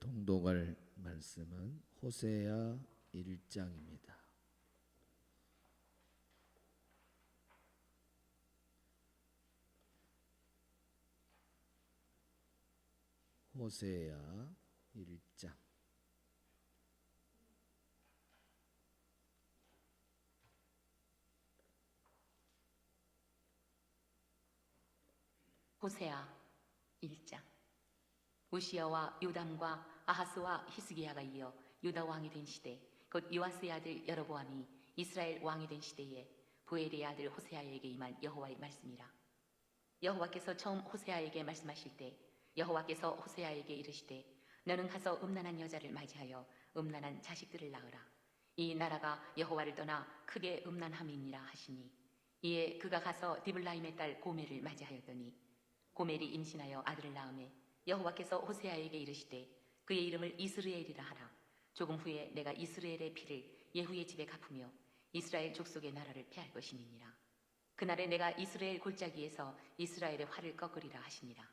동독할 말씀은 호세아 1장입니다. 호세아 1장 호세아 1장 우시야와 요담과 아하스와 히스기야가 이어 유다 왕이 된 시대 곧 요아스의 아들 여로보암이 이스라엘 왕이 된 시대에 부엘의 아들 호세아에게 임한 여호와의 말씀이라. 여호와께서 처음 호세아에게 말씀하실 때 여호와께서 호세아에게 이르시되 너는 가서 음란한 여자를 맞이하여 음란한 자식들을 낳으라. 이 나라가 여호와를 떠나 크게 음란함이니라 하시니 이에 그가 가서 디블라임의 딸 고멜을 맞이하였더니 고멜이 임신하여 아들을 낳음에 여호와께서 호세아에게 이르시되 그의 이름을 이스르엘이라 하라. 조금 후에 내가 이스라엘의 피를 예후의 집에 갚으며 이스라엘 족속의 나라를 패할 것이니라. 그날에 내가 이스라엘 골짜기에서 이스라엘의 활을 꺾으리라 하시니라.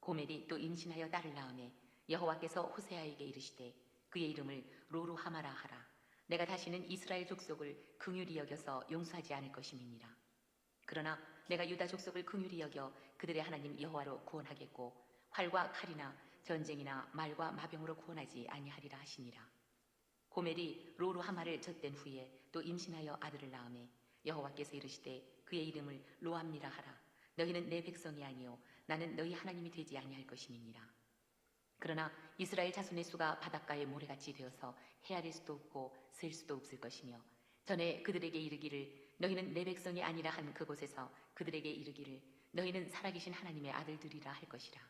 고멜이 또 임신하여 딸을 낳음에 여호와께서 호세아에게 이르시되 그의 이름을 로루하마라 하라. 내가 다시는 이스라엘 족속을 긍휼히 여겨서 용서하지 않을 것임이니라. 그러나 내가 유다 족속을 긍휼히 여겨 그들의 하나님 여호와로 구원하겠고 활과 칼이나 전쟁이나 말과 마병으로 구원하지 아니하리라 하시니라. 고멜이 로루하마를 젖댄 후에 또 임신하여 아들을 낳음에 여호와께서 이르시되 그의 이름을 로암니라 하라. 너희는 내 백성이 아니요 나는 너희 하나님이 되지 아니할 것임이니라. 그러나 이스라엘 자손의 수가 바닷가의 모래같이 되어서 헤아릴 수도 없고 셀 수도 없을 것이며 전에 그들에게 이르기를 너희는 내 백성이 아니라 한 그곳에서 그들에게 이르기를 너희는 살아계신 하나님의 아들들이라 할 것이라.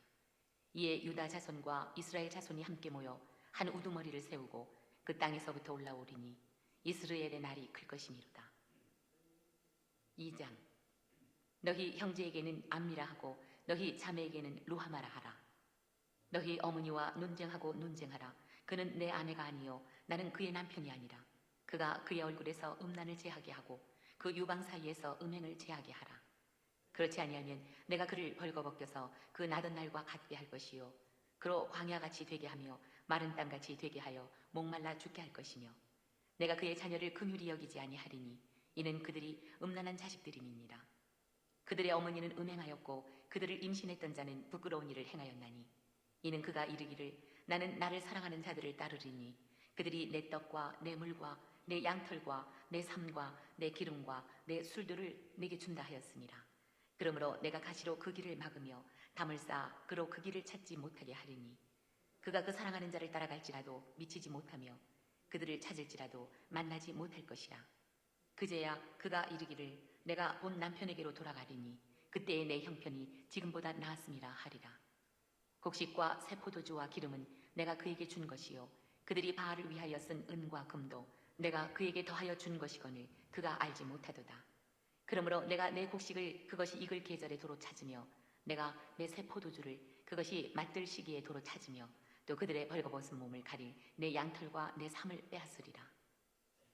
이에 유다 자손과 이스라엘 자손이 함께 모여 한 우두머리를 세우고 그 땅에서부터 올라오리니 이스라엘의 날이 클 것이미로다. 2장 너희 형제에게는 암미라 하고 너희 자매에게는 루하마라 하라. 너희 어머니와 논쟁하고 논쟁하라. 그는 내 아내가 아니요 나는 그의 남편이 아니라. 그가 그의 얼굴에서 음란을 제하게 하고 그 유방 사이에서 음행을 제하게 하라. 그렇지 아니하면 내가 그를 벌거벗겨서 그 나던 날과 같게 할 것이요 그로 광야같이 되게 하며 마른 땅같이 되게 하여 목말라 죽게 할 것이며 내가 그의 자녀를 긍휼히 여기지 아니하리니 이는 그들이 음란한 자식들임이니라 그들의 어머니는 음행하였고 그들을 임신했던 자는 부끄러운 일을 행하였나니 이는 그가 이르기를 나는 나를 사랑하는 자들을 따르리니 그들이 내 떡과 내 물과 내 양털과 내 삶과 내 기름과 내 술들을 내게 준다 하였습니다. 그러므로 내가 가시로 그 길을 막으며 담을 쌓아 그로 그 길을 찾지 못하게 하리니. 그가 그 사랑하는 자를 따라갈지라도 미치지 못하며 그들을 찾을지라도 만나지 못할 것이라. 그제야 그가 이르기를 내가 본 남편에게로 돌아가리니 그때의 내 형편이 지금보다 나았음이라 하리라. 곡식과 새 포도주와 기름은 내가 그에게 준 것이요. 그들이 바알을 위하여 쓴 은과 금도 내가 그에게 더하여 준 것이거늘 그가 알지 못하도다 그러므로 내가 내 곡식을 그것이 익을 계절에 도로 찾으며 내가 내 새 포도주를 그것이 맛들 시기에 도로 찾으며 또 그들의 벌거벗은 몸을 가릴 내 양털과 내 삶을 빼앗으리라.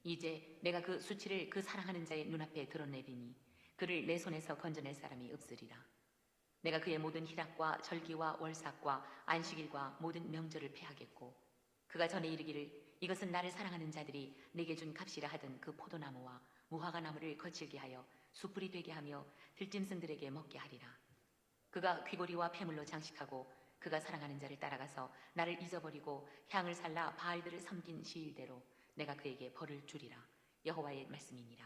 이제 내가 그 수치를 그 사랑하는 자의 눈앞에 드러내리니 그를 내 손에서 건져낼 사람이 없으리라. 내가 그의 모든 희락과 절기와 월삭과 안식일과 모든 명절을 패하겠고 그가 전에 이르기를 이것은 나를 사랑하는 자들이 내게 준 값이라 하던 그 포도나무와 무화과 나무를 거칠게 하여 숯불이 되게 하며 들짐승들에게 먹게 하리라. 그가 귀고리와 폐물로 장식하고 그가 사랑하는 자를 따라가서 나를 잊어버리고 향을 살라 바알들을 섬긴 시일대로 내가 그에게 벌을 주리라. 여호와의 말씀이니라.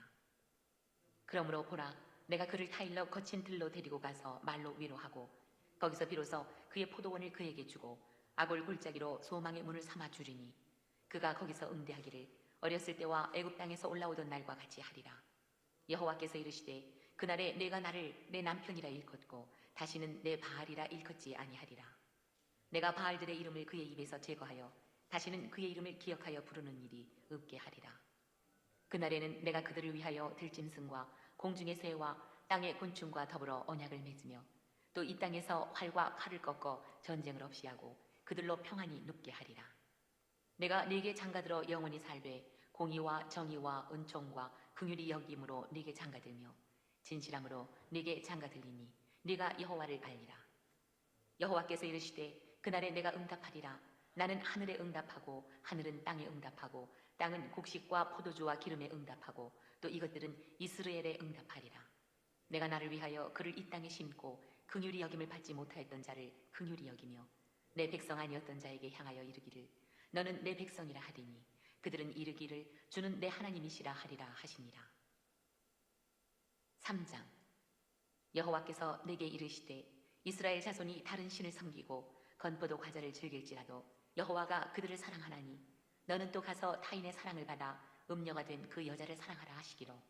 그러므로 보라 내가 그를 타일러 거친 들로 데리고 가서 말로 위로하고 거기서 비로소 그의 포도원을 그에게 주고 아골 골짜기로 소망의 문을 삼아 주리니 그가 거기서 응대하기를 어렸을 때와 애굽 땅에서 올라오던 날과 같이 하리라. 여호와께서 이르시되 그날에 내가 나를 내 남편이라 일컫고 다시는 내 바알이라 일컫지 아니하리라. 내가 바알들의 이름을 그의 입에서 제거하여 다시는 그의 이름을 기억하여 부르는 일이 없게 하리라. 그날에는 내가 그들을 위하여 들짐승과 공중의 새와 땅의 곤충과 더불어 언약을 맺으며 또 이 땅에서 활과 칼을 꺾어 전쟁을 없이 하고 그들로 평안히 눕게 하리라. 내가 네게 장가들어 영원히 살되 공의와 정의와 은총과 긍휼이 여김으로 네게 장가들며 진실함으로 네게 장가들리니 네가 여호와를 알리라. 여호와께서 이르시되 그날에 내가 응답하리라 나는 하늘에 응답하고 하늘은 땅에 응답하고 땅은 곡식과 포도주와 기름에 응답하고 또 이것들은 이스라엘에 응답하리라. 내가 나를 위하여 그를 이 땅에 심고 긍휼히 여김을 받지 못하였던 자를 긍휼히 여기며 내 백성 아니었던 자에게 향하여 이르기를 너는 내 백성이라 하리니 그들은 이르기를 주는 내 하나님이시라 하리라 하시니라. 3장 여호와께서 내게 이르시되 이스라엘 자손이 다른 신을 섬기고 건포도 과자를 즐길지라도 여호와가 그들을 사랑하나니 너는 또 가서 타인의 사랑을 받아 음녀가 된 그 여자를 사랑하라 하시기로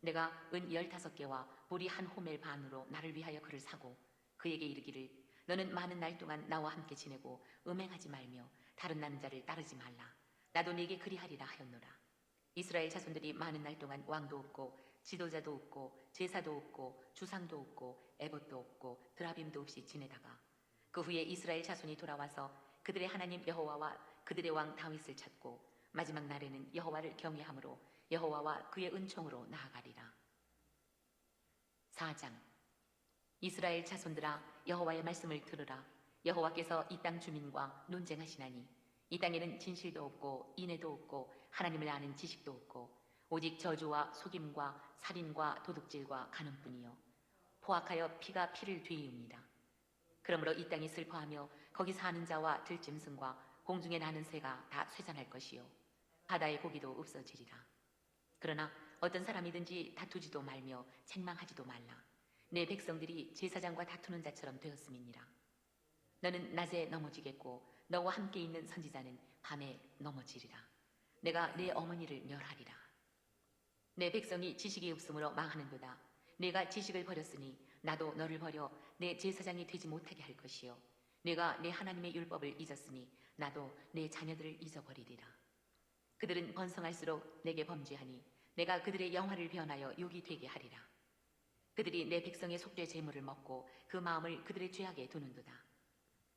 내가 은 열다섯 개와 보리 한 호멜 반으로 나를 위하여 그를 사고 그에게 이르기를 너는 많은 날 동안 나와 함께 지내고 음행하지 말며 다른 남자를 따르지 말라. 나도 네게 그리하리라 하였노라. 이스라엘 자손들이 많은 날 동안 왕도 없고 지도자도 없고 제사도 없고 주상도 없고 에봇도 없고 드라빔도 없이 지내다가 그 후에 이스라엘 자손이 돌아와서 그들의 하나님 여호와와 그들의 왕 다윗을 찾고 마지막 날에는 여호와를 경외함으로 여호와와 그의 은총으로 나아가리라. 4장. 이스라엘 자손들아 여호와의 말씀을 들으라 여호와께서 이 땅 주민과 논쟁하시나니 이 땅에는 진실도 없고 인애도 없고 하나님을 아는 지식도 없고 오직 저주와 속임과 살인과 도둑질과 간음뿐이요 포악하여 피가 피를 뒤이웁니다. 그러므로 이 땅이 슬퍼하며 거기 사는 자와 들짐승과 공중에 나는 새가 다 쇠잔할 것이요 바다의 고기도 없어지리라. 그러나 어떤 사람이든지 다투지도 말며 책망하지도 말라. 내 백성들이 제사장과 다투는 자처럼 되었음이니라. 너는 낮에 넘어지겠고 너와 함께 있는 선지자는 밤에 넘어지리라. 내가 내 어머니를 멸하리라. 내 백성이 지식이 없으므로 망하는도다. 내가 지식을 버렸으니 나도 너를 버려 내 제사장이 되지 못하게 할 것이요. 내가 내 하나님의 율법을 잊었으니 나도 내 자녀들을 잊어버리리라. 그들은 번성할수록 내게 범죄하니 내가 그들의 영화를 변하여 욕이 되게 하리라. 그들이 내 백성의 속죄 제물을 먹고 그 마음을 그들의 죄악에 두는도다.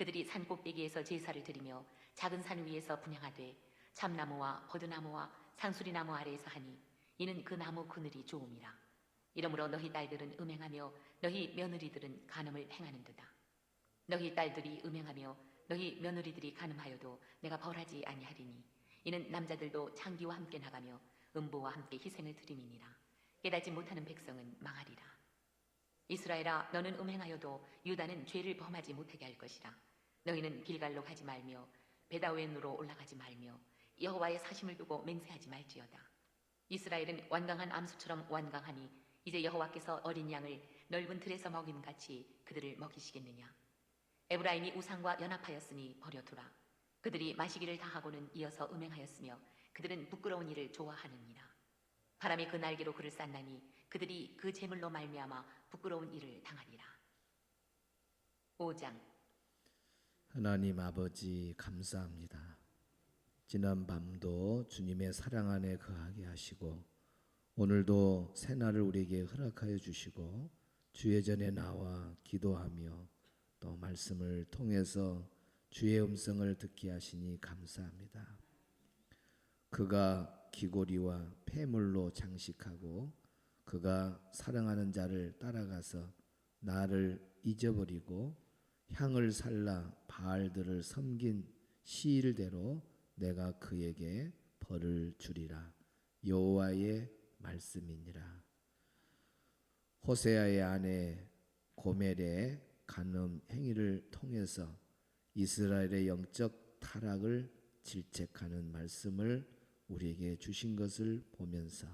그들이 산 꼭대기에서 제사를 드리며 작은 산 위에서 분양하되 참나무와 버드나무와 상수리나무 아래에서 하니 이는 그 나무 그늘이 좋음이라. 이러므로 너희 딸들은 음행하며 너희 며느리들은 간음을 행하는도다. 너희 딸들이 음행하며 너희 며느리들이 간음하여도 내가 벌하지 아니하리니 이는 남자들도 창기와 함께 나가며 음보와 함께 희생을 드림이니라. 깨닫지 못하는 백성은 망하리라. 이스라엘아 너는 음행하여도 유다는 죄를 범하지 못하게 할 것이라. 너희는 길갈로 가지 말며 베다웬으로 올라가지 말며 여호와의 사심을 두고 맹세하지 말지어다. 이스라엘은 완강한 암수처럼 완강하니 이제 여호와께서 어린 양을 넓은 틀에서 먹임 같이 그들을 먹이시겠느냐. 에브라임이 우상과 연합하였으니 버려두라. 그들이 마시기를 다하고는 이어서 음행하였으며 그들은 부끄러운 일을 좋아하느니라. 바람이 그 날개로 그를 쌌나니 그들이 그 재물로 말미암아 부끄러운 일을 당하리라. 5장 하나님 아버지 감사합니다. 지난 밤도 주님의 사랑 안에 거하게 하시고 오늘도 새날을 우리에게 허락하여 주시고 주의 전에 나와 기도하며 또 말씀을 통해서 주의 음성을 듣게 하시니 감사합니다. 그가 기고리와 폐물로 장식하고 그가 사랑하는 자를 따라가서 나를 잊어버리고 향을 살라 바알들을 섬긴 시일대로 내가 그에게 벌을 주리라. 여호와의 말씀이니라. 호세아의 아내 고멜의 간음 행위를 통해서 이스라엘의 영적 타락을 질책하는 말씀을 우리에게 주신 것을 보면서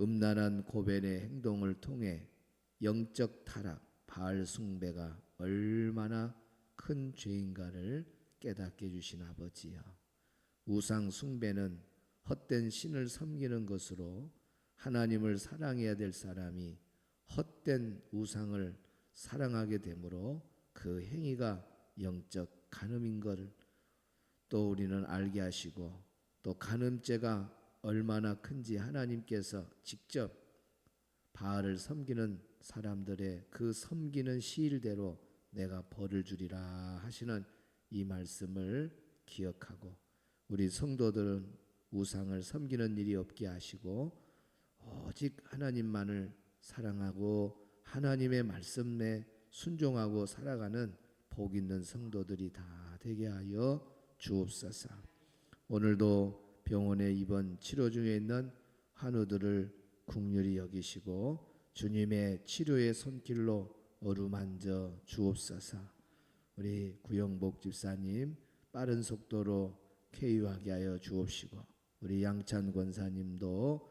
음란한 고벨의 행동을 통해 영적 타락, 바알 숭배가 얼마나 큰 죄인가를 깨닫게 해주신 아버지여. 우상 숭배는 헛된 신을 섬기는 것으로 하나님을 사랑해야 될 사람이 헛된 우상을 사랑하게 되므로 그 행위가 영적 간음인 것을 또 우리는 알게 하시고 또 간음죄가 얼마나 큰지 하나님께서 직접 바알을 섬기는 사람들의 그 섬기는 시일대로 내가 벌을 주리라 하시는 이 말씀을 기억하고 우리 성도들은 우상을 섬기는 일이 없게 하시고 오직 하나님만을 사랑하고 하나님의 말씀에 순종하고 살아가는 복 있는 성도들이 다 되게 하여 주옵소서. 오늘도 병원에 입원 치료 중에 있는 환우들을 국률이 여기시고 주님의 치료의 손길로 어루만져 주옵소서. 우리 구영복 집사님 빠른 속도로 쾌유하게 하여 주옵시고 우리 양찬 권사님도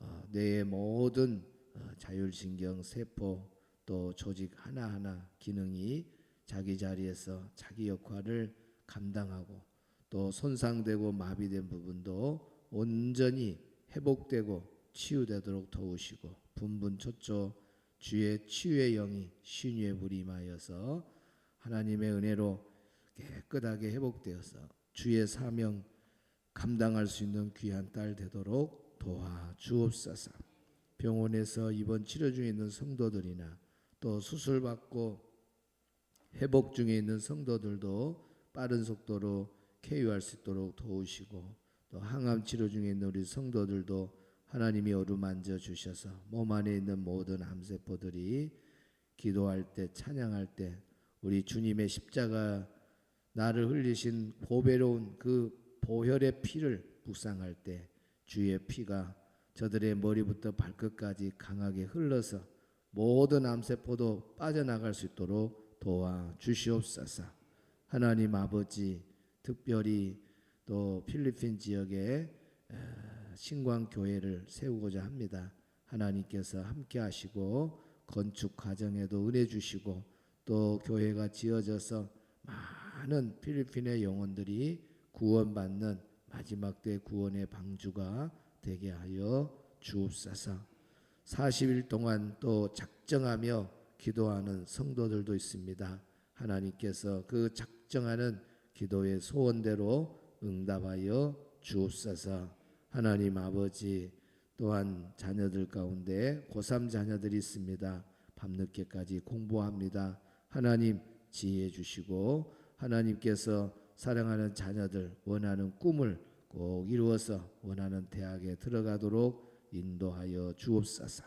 어, 뇌의 모든 어, 자율신경 세포 또 조직 하나하나 기능이 자기 자리에서 자기 역할을 감당하고 또 손상되고 마비된 부분도 온전히 회복되고 치유되도록 도우시고 분분초초 주의 치유의 영이 신유의 불이 임하여서 하나님의 은혜로 깨끗하게 회복되어서 주의 사명 감당할 수 있는 귀한 딸 되도록 도와 주옵소서. 병원에서 입원 치료 중에 있는 성도들이나 또 수술 받고 회복 중에 있는 성도들도 빠른 속도로 쾌유할 수 있도록 도우시고 또 항암 치료 중에 있는 우리 성도들도 하나님이 어루만져 주셔서 몸 안에 있는 모든 암세포들이 기도할 때 찬양할 때 우리 주님의 십자가 나를 흘리신 보배로운 그 보혈의 피를 묵상할 때 주의 피가 저들의 머리부터 발끝까지 강하게 흘러서 모든 암세포도 빠져나갈 수 있도록 도와 주시옵소서. 하나님 아버지 특별히 또 필리핀 지역에 신광 교회를 세우고자 합니다. 하나님께서 함께 하시고 건축 과정에도 은혜 주시고 또 교회가 지어져서 많은 필리핀의 영혼들이 구원받는 마지막 때 구원의 방주가 되게 하여 주옵소서. 40일 동안 또 작정하며 기도하는 성도들도 있습니다. 하나님께서 그 작정하는 기도의 소원대로 응답하여 주옵소서. 하나님 아버지 또한 자녀들 가운데 고3 자녀들이 있습니다. 밤늦게까지 공부합니다. 하나님 지혜 주시고 하나님께서 사랑하는 자녀들 원하는 꿈을 꼭 이루어서 원하는 대학에 들어가도록 인도하여 주옵소서.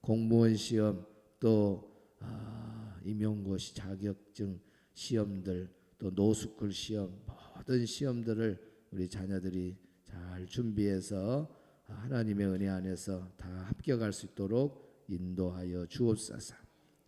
공무원 시험 또 아, 임용고시 자격증 시험들 또 노스쿨 시험 모든 시험들을 우리 자녀들이 잘 준비해서 하나님의 은혜 안에서 다 합격할 수 있도록 인도하여 주옵소서.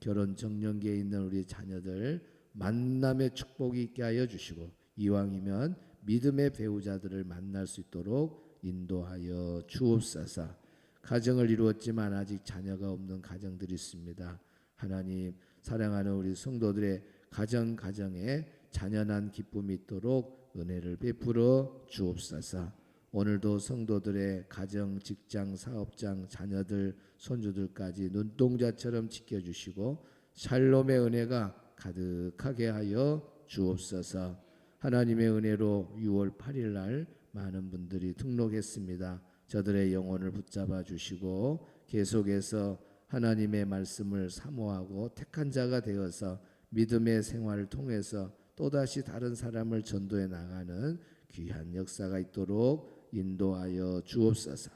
결혼 정년기에 있는 우리 자녀들 만남의 축복이 있게 하여 주시고 이왕이면 믿음의 배우자들을 만날 수 있도록 인도하여 주옵소서. 가정을 이루었지만 아직 자녀가 없는 가정들이 있습니다. 하나님 사랑하는 우리 성도들의 가정 가정에 자녀난 기쁨이 있도록 은혜를 베풀어 주옵소서. 오늘도 성도들의 가정, 직장, 사업장, 자녀들, 손주들까지 눈동자처럼 지켜주시고 샬롬의 은혜가 가득하게 하여 주옵소서. 하나님의 은혜로 6월 8일 날 많은 분들이 등록했습니다. 저들의 영혼을 붙잡아 주시고 계속해서 하나님의 말씀을 사모하고 택한 자가 되어서 믿음의 생활을 통해서 또다시 다른 사람을 전도해 나가는 귀한 역사가 있도록 인도하여 주옵소서.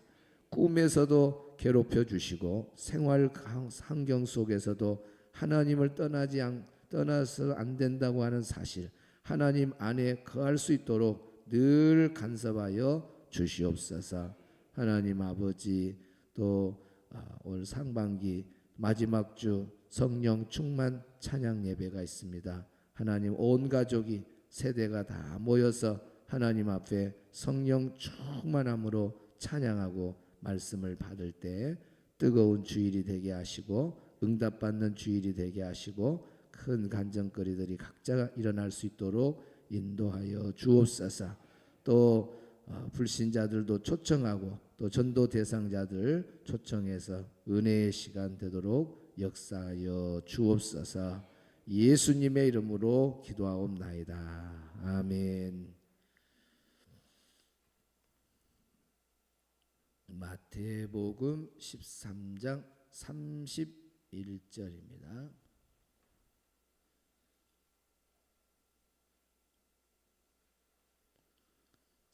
꿈에서도 괴롭혀 주시고 생활 환경 속에서도 하나님을 떠나지 않, 떠나서 안 된다고 하는 사실 하나님 안에 거할 수 있도록 늘 간섭하여 주시옵소서. 하나님 아버지 또 아, 올 상반기 마지막 주 성령 충만 찬양 예배가 있습니다. 하나님 온 가족이 세대가 다 모여서 하나님 앞에 성령 충만함으로 찬양하고 말씀을 받을 때 뜨거운 주일이 되게 하시고 응답받는 주일이 되게 하시고 큰 간정거리들이 각자 일어날 수 있도록 인도하여 주옵소서. 또 어, 불신자들도 초청하고 또 전도 대상자들 초청해서 은혜의 시간 되도록 역사하여 주옵소서. 예수님의 이름으로 기도하옵나이다. 아멘. 마태복음 13장 31절입니다.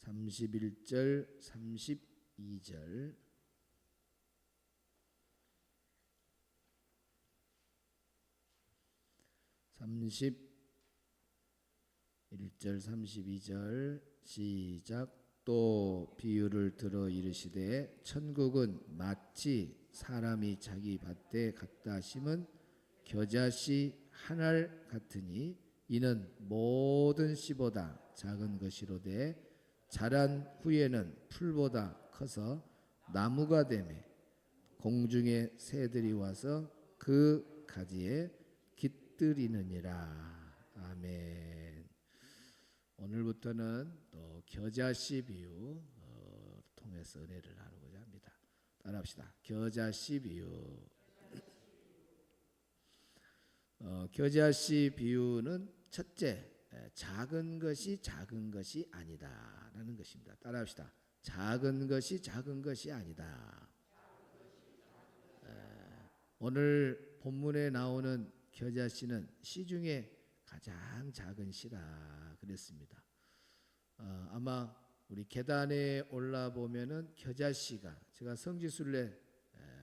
삼십일 절, 삼십이 절. 삼십일 절, 삼십이 절 시작. 또 비유를 들어 이르시되 천국은 마치 사람이 자기 밭에 갖다 심은 겨자씨 한 알 같으니 이는 모든 씨보다 작은 것이로되 자란 후에는 풀보다 커서 나무가 되매 공중의 새들이 와서 그 가지에 깃들이느니라 아멘. 오늘부터는 또 겨자씨 비유 어, 통해서 은혜를 나누고자 합니다. 따라합시다. 겨자씨 비유. 어, 겨자씨 비유는 첫째 에, 작은 것이 작은 것이 아니다라는 것입니다. 따라합시다. 작은 것이 작은 것이 아니다. 에, 오늘 본문에 나오는 겨자씨는 씨 중에 가장 작은 씨라 그랬습니다. 어, 아마 우리 계단에 올라 보면은 겨자씨가 제가 성지순례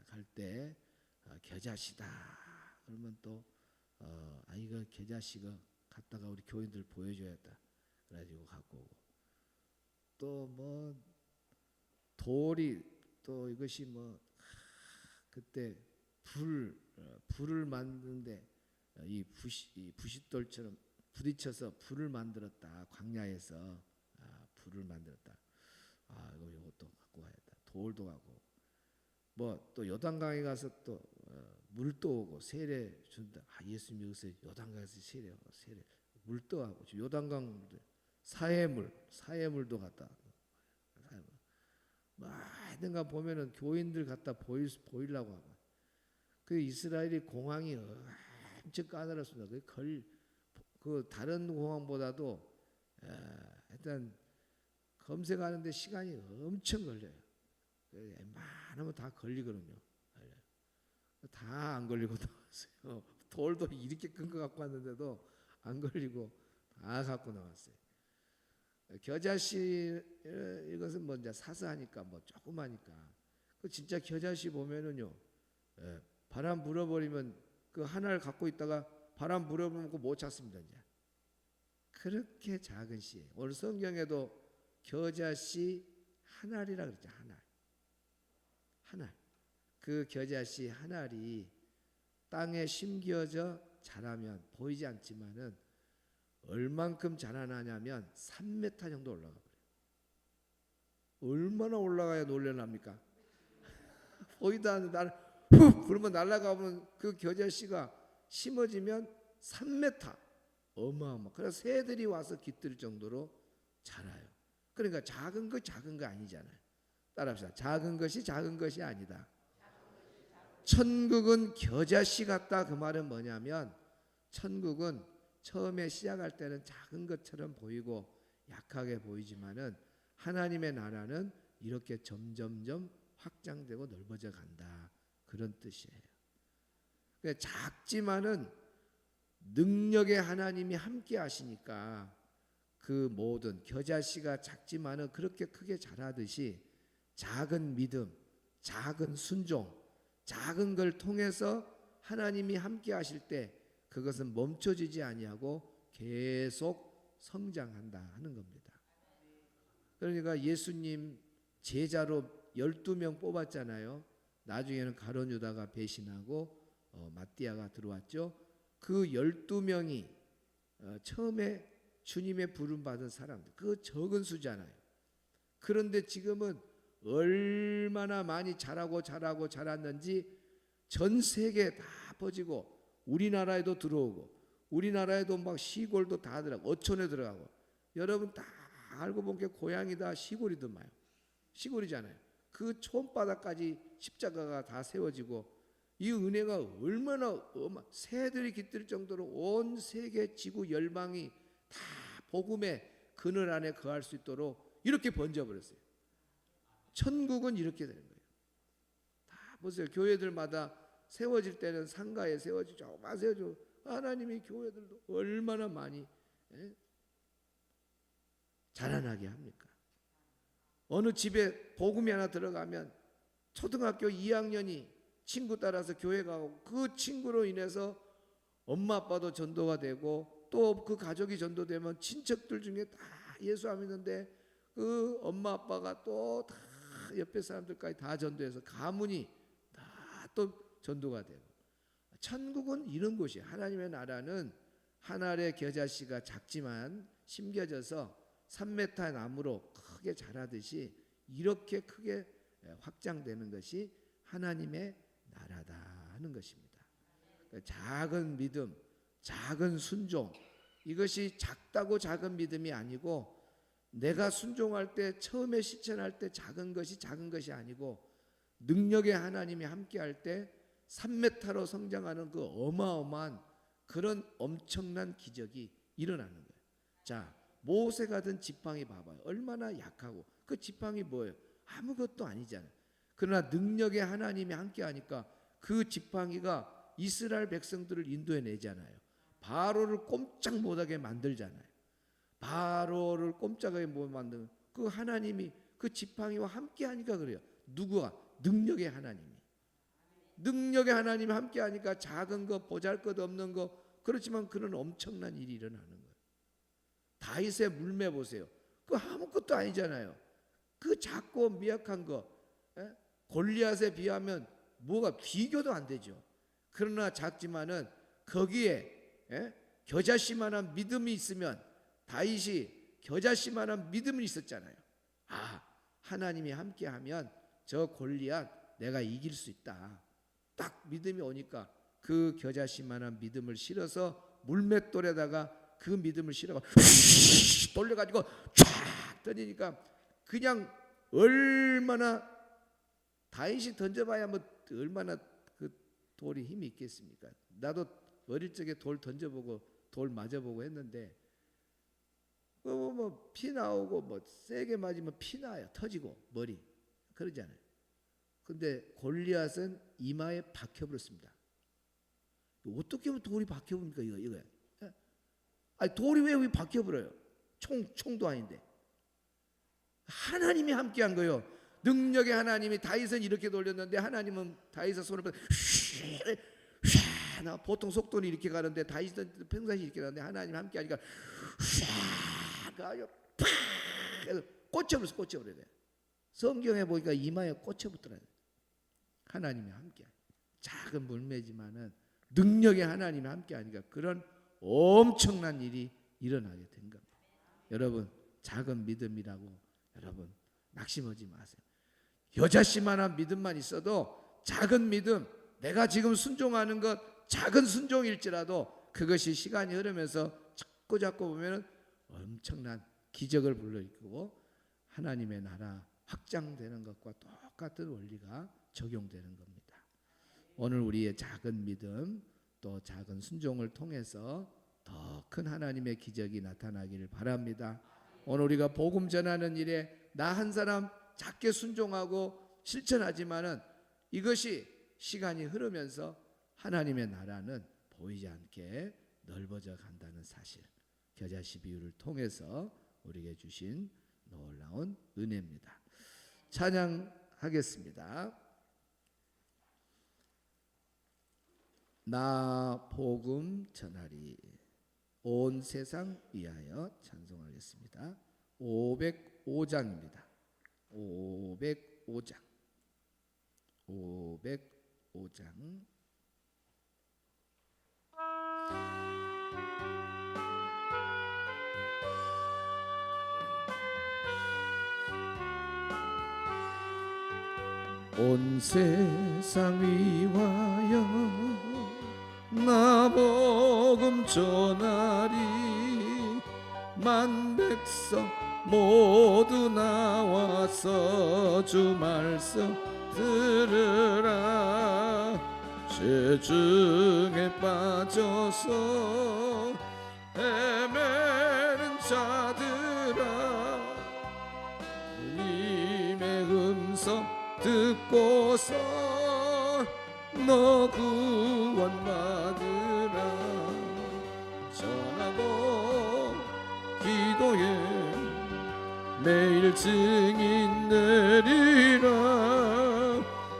갈때 어, 겨자씨다. 그러면 또 어, 아 이거 겨자씨가 갔다가 우리 교인들 보여줘야겠다. 그래가지고 갖고 오고. 또 뭐 돌이 또 이것이 뭐 그때 불 어, 불을 만드는데 어, 이 부시 이 부싯돌처럼 부딪혀서 불을 만들었다. 광야에서 아, 불을 만들었다. 아 이거 이것도 갖고 가야겠다. 돌도 가고. 뭐 또 요단강에 가서 또 어, 물도 오고 세례 준다. 아 예수님 여기서 요단강에서 세례 세례. 물도 하고. 요단강 물도 사해물 사해물도 갖다 사해물. 뭐 하여튼가 보면은 교인들 갖다 보일 보이려고 하고. 그 이스라엘이 공항이 엄청 까다롭습니다. 그 걸, 그 다른 공항보다도 에, 일단 검색하는데 시간이 엄청 걸려요. 그 웬만하면 다 걸리거든요. 다 안 걸리고 나왔어요. 돌도 이렇게 큰거 갖고 왔는데도 안 걸리고 다 갖고 나왔어요. 겨자씨 이것은 뭐 이제 사서 하니까 뭐 조그마니까 그 진짜 겨자씨 보면은요 예, 바람 불어버리면 그 하나를 갖고 있다가 바람 불어보면 그못 찾습니다 이제 그렇게 작은 씨예요. 오늘 성경에도 겨자씨 한 알이라 그랬죠. 한 알. 그 겨자씨 한 알이 땅에 심겨져 자라면 보이지 않지만은 얼만큼 자라나냐면 3m 정도 올라가 버려요. 얼마나 올라가야 놀래납니까? 보이도 않는 날, 후 부르면 날아가면 그 겨자씨가 심어지면 3m 어마어마. 그래서 새들이 와서 깃들 정도로 자라요. 그러니까 작은 거 작은 거 아니잖아요. 따라합시다. 작은 것이 작은 것이 아니다. 천국은 겨자씨 같다 그 말은 뭐냐면 천국은 처음에 시작할 때는 작은 것처럼 보이고 약하게 보이지만은 하나님의 나라는 이렇게 점점점 확장되고 넓어져 간다 그런 뜻이에요. 그러니까 작지만은 능력의 하나님이 함께 하시니까 그 모든 겨자씨가 작지만은 그렇게 크게 자라듯이 작은 믿음, 작은 순종, 작은 걸 통해서 하나님이 함께 하실 때 그것은 멈춰지지 아니하고 계속 성장한다 하는 겁니다. 그러니까 예수님 제자로 12명 뽑았잖아요. 나중에는 가론 유다가 배신하고 어, 마띠아가 들어왔죠. 그 12명이 어, 처음에 주님의 부름 받은 사람들 그 적은 수잖아요. 그런데 지금은 얼마나 많이 자라고 자라고 자랐는지 전 세계에 다 퍼지고 우리나라에도 들어오고 우리나라에도 막 시골도 다 들어가고 어촌에 들어가고 여러분 다 알고 본 게 고향이다 시골이더만요. 시골이잖아요. 그 촌바닥까지 십자가가 다 세워지고 이 은혜가 얼마나 어마 새들이 깃들 정도로 온 세계 지구 열방이 다 복음의 그늘 안에 거할 수 있도록 이렇게 번져 버렸어요. 천국은 이렇게 되는 거예요. 보세요. 교회들마다 세워질 때는 상가에 세워지죠. 막 세워져. 하나님이 교회들도 얼마나 많이 예? 자라나게 합니까? 어느 집에 복음이 하나 들어가면 초등학교 2학년이 친구 따라서 교회 가고 그 친구로 인해서 엄마 아빠도 전도가 되고 또 그 가족이 전도되면 친척들 중에 다 예수 안 믿는데 그 엄마 아빠가 또 다 옆에 사람들까지 다 전도해서 가문이 다 또 전도가 되고 천국은 이런 곳이에요. 하나님의 나라는 하늘의 겨자씨가 작지만 심겨져서 3m 나무로 크게 자라듯이 이렇게 크게 확장되는 것이 하나님의 나라다 하는 것입니다. 그러니까 작은 믿음, 작은 순종 이것이 작다고 작은 믿음이 아니고 내가 순종할 때 처음에 실천할 때 작은 것이 작은 것이 아니고 능력의 하나님이 함께 할 때 3m로 성장하는 그 어마어마한 그런 엄청난 기적이 일어나는 거예요. 자, 모세가 든 지팡이 봐봐요. 얼마나 약하고 그 지팡이 뭐예요? 아무것도 아니잖아요. 그러나 능력의 하나님이 함께 하니까 그 지팡이가 이스라엘 백성들을 인도해 내잖아요. 바로를 꼼짝 못하게 만들잖아요. 바로를 꼼짝하게 못 만드는 그 하나님이 그 지팡이와 함께 하니까 그래요. 누구가 능력의 하나님이 능력의 하나님이 함께 하니까 작은 거 보잘것 없는 거 그렇지만 그런 엄청난 일이 일어나는. 다윗의 물매 보세요. 그 아무것도 아니잖아요. 그 작고 미약한 거 예? 골리앗에 비하면 뭐가 비교도 안 되죠. 그러나 작지만은 거기에 예? 겨자씨만한 믿음이 있으면 다윗이 겨자씨만한 믿음이 있었잖아요. 아 하나님이 함께하면 저 골리앗 내가 이길 수 있다. 딱 믿음이 오니까 그 겨자씨만한 믿음을 실어서 물맷돌에다가 그 믿음을 실어가 돌려가지고 쫙 던지니까 그냥 얼마나 다윗이 던져봐야 뭐 얼마나 그 돌이 힘이 있겠습니까? 나도 어릴 적에 돌 던져보고 돌 맞아보고 했는데 뭐피 나오고 뭐 세게 맞으면 피 나요 터지고 머리 그러잖아요. 근데 골리앗은 이마에 박혀버렸습니다. 어떻게 하면 돌이 박혀버립니까 이거 이거? 예? 아니 돌이 왜 박혀버려요? 총 총도 아닌데 하나님이 함께한 거요. 능력의 하나님이 다윗은 이렇게 돌렸는데 하나님은 다윗의 손을 뻗나 보통 속도는 이렇게 가는데 다윗은 평상시 이렇게 가는데 하나님 함께 하니까 가요 팍 꽂혀버렸어 꽂혀버려야 돼. 성경에 보니까 이마에 꽂혀붙더라요. 하나님이 함께 작은 물매지만은 능력의 하나님이 함께 하니까 그런 엄청난 일이 일어나게 된 겁니다. 여러분 작은 믿음이라고 여러분 낙심하지 마세요. 여자씨만한 믿음만 있어도 작은 믿음 내가 지금 순종하는 것 작은 순종일지라도 그것이 시간이 흐르면서 자꾸 자꾸 보면은 엄청난 기적을 불러일으키고 하나님의 나라 확장되는 것과 똑같은 원리가 적용되는 겁니다. 오늘 우리의 작은 믿음 또 작은 순종을 통해서 더 큰 하나님의 기적이 나타나기를 바랍니다. 오늘 우리가 복음 전하는 일에 나 한 사람 작게 순종하고 실천하지만은 이것이 시간이 흐르면서 하나님의 나라는 보이지 않게 넓어져 간다는 사실. 겨자씨 비유를 통해서 우리에게 주신 놀라운 은혜입니다. 찬양하겠습니다. 나 복음 전하리 온 세상 위하여 찬송하겠습니다. 505장입니다. 505장. 505장. 온 세상 위하여 나 복음 전하리 만 백성 모두 나와서 주 말씀 들으라. 죄중에 빠져서 헤매는 자들아. 주님의 음성 듣고서 너 구원 받 증인 내리라.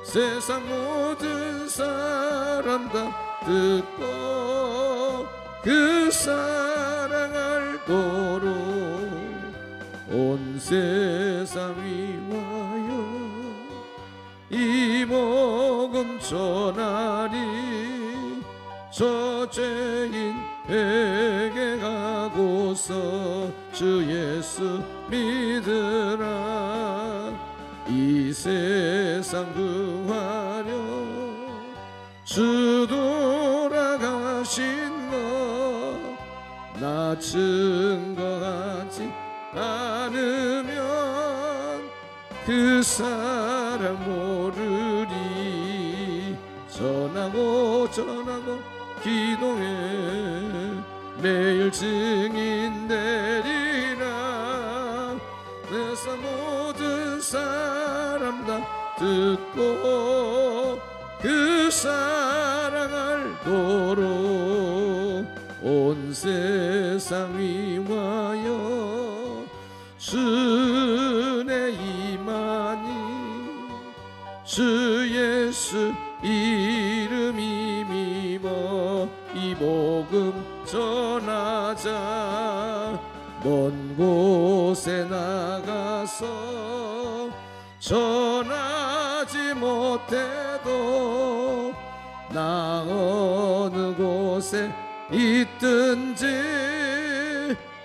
세상 모든 사람 다 듣고 그 사랑 알도록 온 세상 위하여 이 복음 전하리 저 죄인에게 가고서 주 예수 믿으라. 이 세상 구하려 주 돌아가신 거나 증거하지 않으면 그 사람 모르리. 전하고 전하고 기도해. 매일 증인 듣고 그 사랑 알도록 온 세상 위하여 주의 이만이 주 예수 이름이 미워 이 복음 전하자 먼 곳에 나가서 전하지 못해도 나 어느 곳에 있든지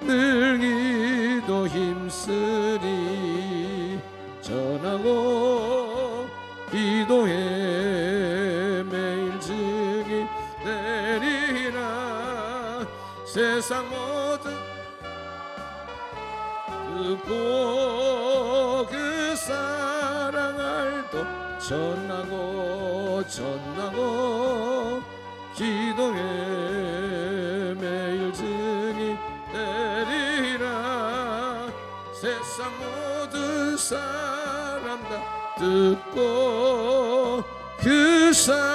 늘 기도 힘쓰리. 전하고 기도해 매일 증인 내리라. 세상 모든 듣고 전하고 전하고 기도해 매일 증인 내리라. 세상 모든 사람 다 듣고 그사